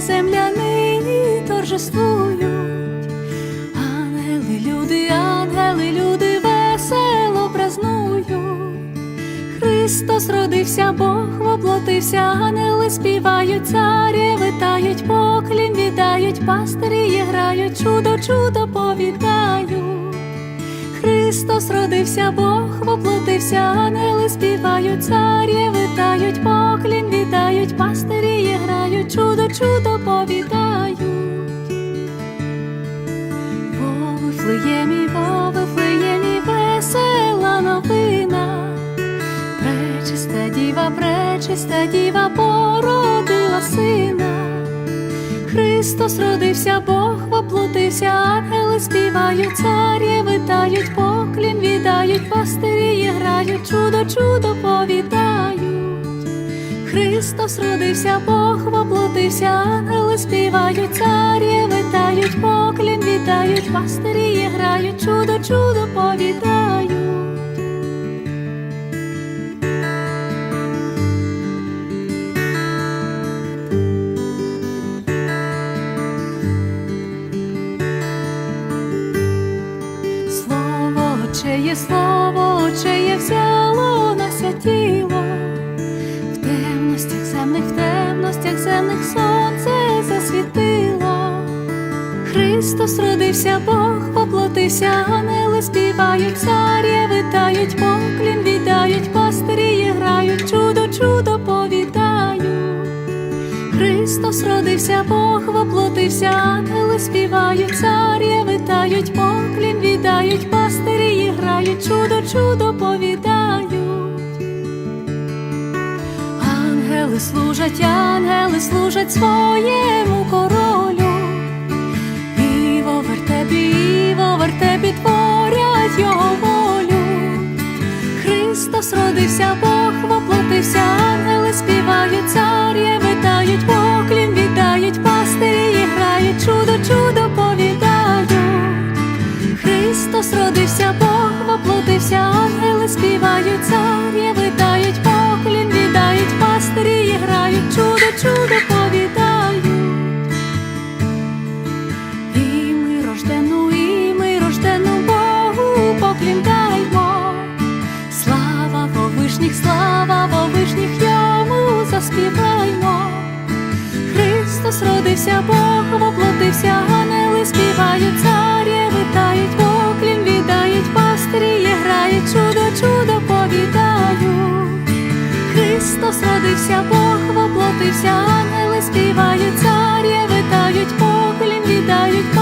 земля нині торжествують, ангели, люди, ангели, люди весело празнують. Христос родився, Бог воплотився, ангели співають, царі витають, поклін вітають пастирі і грають, чудо, чудо повідають. Христос родився, Бог воплотився, ангели співають, царі витають, поклін вітають пастирі. Пречиста діва породила сина. Христос родився, Бог воплотився, ангели співають, царі витають, поклін віддають, пастирі грають, чудо, чудо повідають. Христос родився, Бог воплотився, ангели співають, царі витають, поклін віддають, пастирі грають, чудо, чудо повідають. Чиє, слово чиє взяло нася тіло, в темностях земних, в темностях земних сонце засвітило. Христос родився, Бог воплотився, ангели співають, царі витають, поклін віддають, пастирі грають, чудо, чудо повідають. Христос родився, Бог воплотився, ангели співають, царі витають, поклін віддають, грають, чудо, чудо повідають. Ангели служать, ангели служать своєму королю, і во вертепі, і во вертепі творять його волю. Христос родився, Бог воплотився, ангели співають, царі Христос родився, Бог воплотився, ангели співають, царі витають, поклін віддають, пастирі і грають, чудо, чудо повідають. І ми рождену, і ми рождену Богу поклін даймо. Слава во вишніх, слава во вишніх йому заспіваймо. Христос родився, Бог Ісус родився, Бог воплотився, ангели співають, цар'я витають, поклін віддають.